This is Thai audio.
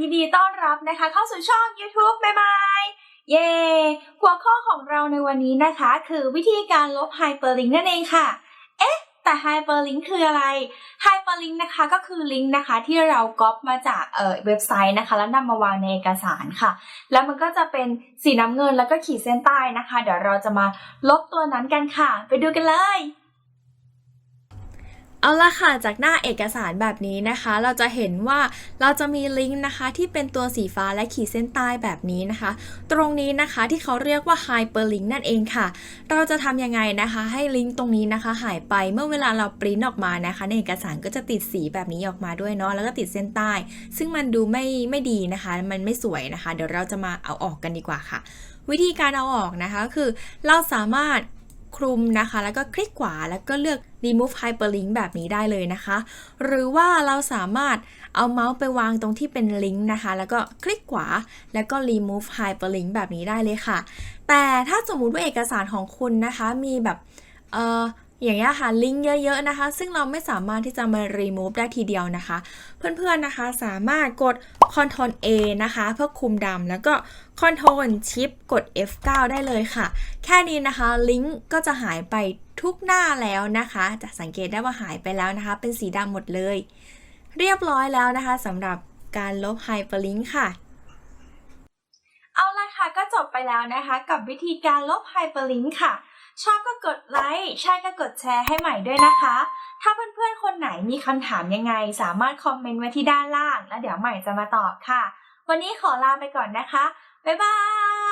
ยินดีต้อนรับนะคะ เข้าสู่ช่อง YouTube ใหม่ๆเย่หัวข้อของเราในวันนี้นะคะ คือวิธีการลบไฮเปอร์ลิงก์นั่นเองค่ะ เอ๊ะ แต่ไฮเปอร์ลิงก์คืออะไรไฮเปอร์ลิงก์นะคะก็คือลิงก์นะคะที่เราก๊อปมาจากเอ่อเว็บไซต์นะคะ แล้วนำมาวางในเอกสารค่ะ แล้วมันก็จะเป็นสีน้ำเงินแล้วก็ขีดเส้นใต้นะคะ เดี๋ยวเราจะมาลบตัวนั้นกันค่ะ ไปดูกันเลย เอาละค่ะ จากหน้าเอกสารแบบนี้นะคะ เราจะเห็นว่าเราจะมีลิงก์นะคะที่เป็นตัวสีฟ้าและขีดเส้นใต้แบบนี้นะคะ ตรงนี้นะคะที่เขาเรียกว่า hyperlink นั่นเองค่ะ เราจะทำยังไงนะคะ ให้ลิงก์ตรงนี้นะคะ หายไปเมื่อเวลาเราปริ้นออกมานะคะ ในเอกสารก็จะติดสีแบบนี้ออกมาด้วยเนาะแล้วก็ติดเส้นใต้ ซึ่งมันดูไม่ไม่ดีนะคะ มันไม่สวยนะคะ เดี๋ยวเราจะมาเอาออกกันดีกว่าค่ะ วิธีการเอาออกนะคะคือเราสามารถ คลุมนะคะ แล้วก็คลิกขวาแล้วก็เลือก remove hyperlink แบบนี้ได้เลยนะคะ หรือว่าเราสามารถเอาเมาส์ไปวางตรงที่เป็นลิงก์นะคะ แล้วก็คลิกขวา แล้วก็ remove hyperlink แบบนี้ได้เลยค่ะ แต่ถ้าสมมุติว่าเอกสารของคุณนะคะ มีแบบเอ่อ อย่างเงี้ยค่ะลิงก์เยอะๆนะคะ ซึ่งเราไม่สามารถที่จะมา remove ได้ทีเดียวนะคะ เพื่อนๆนะคะสามารถกด Ctrl A นะคะ เพื่อคุมดำแล้วก็ Ctrl Shift กด F9 ได้เลยค่ะ แค่นี้นะคะลิงก์ก็จะหายไปทุกหน้าแล้วนะคะ จะสังเกตได้ว่าหายไปแล้วนะคะ เป็นสีดำหมดเลย เรียบร้อยแล้วนะคะสำหรับการลบไฮเปอร์ลิงก์ค่ะเอาละ ค่ะก็จบไปแล้วนะคะกับวิธีการลบไฮเปอร์ลิงก์ค่ะ ชอบก็กดไลค์ใช่ก็กดแชร์ให้ใหม่ด้วยนะคะ ถ้าเพื่อนๆคนไหนมีคำถามยังไง สามารถคอมเมนต์ไว้ที่ด้านล่าง แล้วเดี๋ยวใหม่จะมาตอบค่ะ วันนี้ขอลาไปก่อนนะคะ บ๊ายบาย